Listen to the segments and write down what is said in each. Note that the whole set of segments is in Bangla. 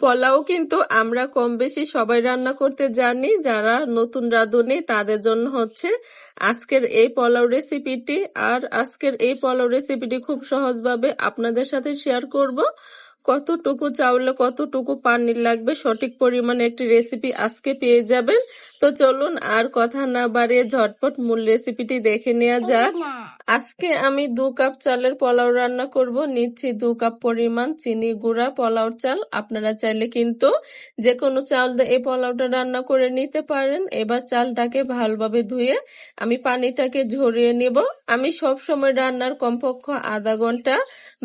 পোলাও কিন্তু আমরা কম বেশি সবাই রান্না করতে জানি। যারা নতুন রাঁধুনি, তাদের জন্য হচ্ছে আজকের এই পোলাও রেসিপিটি আর আজকের এই পোলাও রেসিপিটি খুব সহজভাবে আপনাদের সাথে শেয়ার করব। কতটুকু চাউলে কতটুকু পানি লাগবে, সঠিক পরিমাণে একটি রেসিপি আজকে পেয়ে যাবেন। তো চলুন আর কথা না বাড়িয়ে ঝটপট মূল রেসিপিটি দেখে নেওয়া যাক। আজকে আমি দু কাপ চালের পোলাও রান্না করব। নিচ্ছি দু কাপ পরিমাণ চিনি গুঁড়া পোলাওর চাল। আপনারা চাইলে কিন্তু যে কোনো চাল দিয়ে এই পোলাওটা রান্না করে নিতে পারেন। এবার চালটাকে ভালোভাবে ধুয়ে আমি পানিটাকে ঝরিয়ে নিব। আমি সব সময় রান্নার কমপক্ষ আধা ঘণ্টা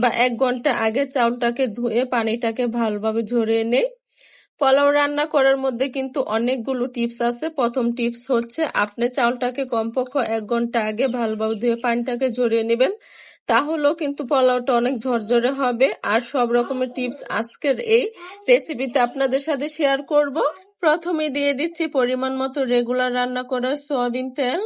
বা এক ঘণ্টা আগে চাউলটাকে ধুয়ে পানিটাকে ভালোভাবে ঝরিয়ে নেই। পোলাও রান্না করার মধ্যে কিন্তু অনেকগুলো টিপস আছে। প্রথম টিপস হচ্ছে, আপনি চাউলটাকে কমপক্ষে এক ঘণ্টা আগে ভালোভাবে ধুয়ে পানিটাকে ঝরিয়ে নেবেন। তাহলেও কিন্তু পোলাওটা অনেক ঝরঝরে হবে। আর সব রকমের টিপস আজকের এই রেসিপিতে আপনাদের সাথে শেয়ার করব। প্রথমে দিয়ে দিচ্ছি পরিমাণ মতো রেগুলার রান্না করা সয়াবিন তেল।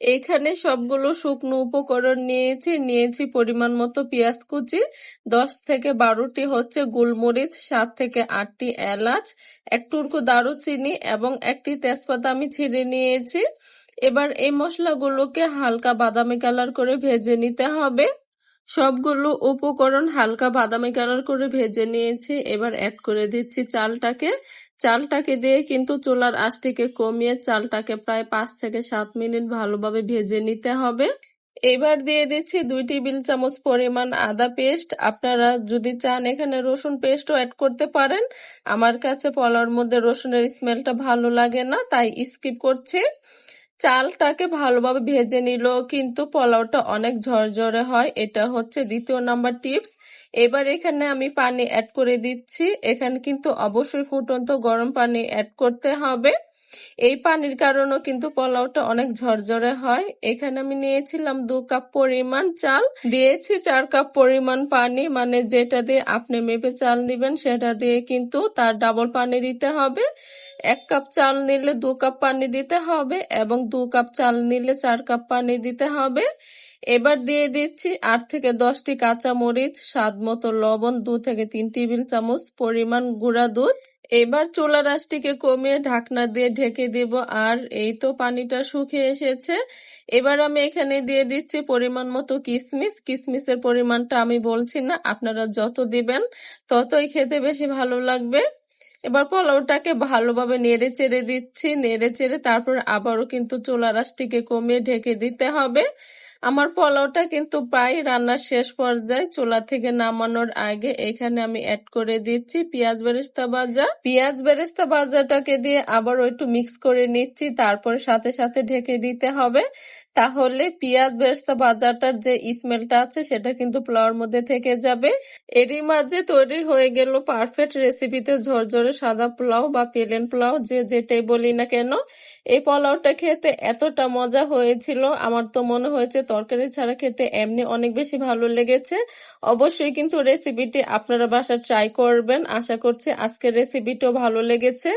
এখানে সবগুলো শুকনো উপকরণ নিয়েছি নিয়েছি পরিমাণ মতো পেঁয়াজ কুচি, দশ থেকে বারোটি হচ্ছে গোলমরিচ, সাত থেকে আটটি এলাচ, এক টুকরো দারুচিনি এবং একটি তেজপাতা আমি ছিঁড়ে নিয়েছি। এবার এই মশলাগুলোকে হালকা বাদামি কালার করে ভেজে নিতে হবে। সবগুলো উপকরণ হালকা বাদামি কালার করে ভেজে নিয়েছি। এবার অ্যাড করে দিচ্ছি চালটাকে। চালটাকে দিয়ে কিন্তু চুলার আঁচটিকে কমিয়ে চালটাকে প্রায় পাঁচ থেকে সাত মিনিট ভালোভাবে ভেজে নিতে হবে। এবার দিয়ে দিচ্ছি দুই টেবিল চামচ পরিমাণ আদা পেস্ট। আপনারা যদি চান এখানে রসুন পেস্টও অ্যাড করতে পারেন। আমার কাছে পলার মধ্যে রসুনের স্মেলটা ভালো লাগে না, তাই স্কিপ করছি। চালটাকে ভালোভাবে ভেজে নিল, কিন্তু পোলাওটা অনেক ঝরঝরে হয়। এটা হচ্ছে দ্বিতীয় নাম্বার টিপস। এবার এখানে আমি পানি অ্যাড করে দিচ্ছি। এখানে কিন্তু অবশ্যই ফুটন্ত গরম পানি অ্যাড করতে হবে। এই পানির কারণেও কিন্তু পোলাওটা অনেক ঝরঝরে হয়। এখানে আমি নিয়েছিলাম দু কাপ পরিমাণ চাল। দিয়েছি চার কাপ পরিমাণ পানি মানে যেটা দিয়ে আপনি মেপে চাল দিবেন সেটা দিয়ে কিন্তু তার ডাবল পানি দিতে হবে। এক কাপ চাল নিলে দু কাপ পানি দিতে হবে এবং দু কাপ চাল নিলে চার কাপ পানি দিতে হবে। এবার দিয়ে দিচ্ছি আট থেকে দশটি কাঁচা মরিচ স্বাদ মতো লবণ, দু থেকে তিন টেবিল চামচ পরিমাণ গুঁড়া দুধ। এবার চুলা রাসটিকে কমিয়ে ঢাকনা দিয়ে ঢেকে দিব, আর এই তো পানিটা শুকিয়ে এসেছে। এবার আমি এখানে দিয়ে দিচ্ছি পরিমাণ মতো কিসমিস। কিসমিসের পরিমাণটা আমি বলছি না, আপনারা যত দিবেন ততই খেতে বেশি ভালো লাগবে। এবার পোলাওটাকে ভালোভাবে নেড়ে চেড়ে দিচ্ছি, নেড়ে চেড়ে তারপর আবারও কিন্তু চোলা রাসটিকে কমিয়ে ঢেকে দিতে হবে। আমার পোলাওটা কিন্তু প্রায় রান্নার শেষ পর্যায়ে চুলা থেকে নামানোর আগে এখানে আমি অ্যাড করে দিচ্ছি পেঁয়াজ বেরেস্তা ভাজা। পেঁয়াজ বেরেস্তা ভাজাটাকে দিয়ে আবার একটু মিক্স করে নিচ্ছি, তারপর সাথে সাথে ঢেকে দিতে হবে। তাহলে পেঁয়াজ বেরেস্তা ভাজাটার যে স্মেলটা আছে, সেটা কিন্তু পোলাওর মধ্যে থেকে যাবে। এরই মাঝে তৈরি হয়ে গেল পারফেক্ট রেসিপিতে ঝরঝরে সাদা পোলাও বা পেলেন পোলাও, যে যেটাই বলি না কেন। এই পোলাওটা খেতে এতটা মজা হয়েছিল, আমার তো মনে হয়েছে তরকারি ছাড়া খেতে এমনি অনেক বেশি ভালো লেগেছে। অবশ্যই কিন্তু রেসিপিটি আপনারা বাসা ট্রাই করবেন। আশা করছি আজকের রেসিপিটাও ভালো লেগেছে।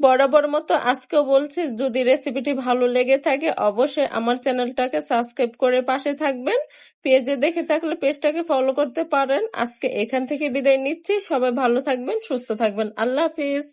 বরাবর মতো আজকেও বলছি, যদি রেসিপিটি ভালো লেগে থাকে, অবশ্যই আমার চ্যানেলটাকে সাবস্ক্রাইব করে পাশে থাকবেন। পেজে দেখে থাকলে পেজটাকে ফলো করতে পারেন। আজকে এখান থেকে বিদায় নিচ্ছি। সবাই ভালো থাকবেন, সুস্থ থাকবেন। আল্লাহ হাফিজ।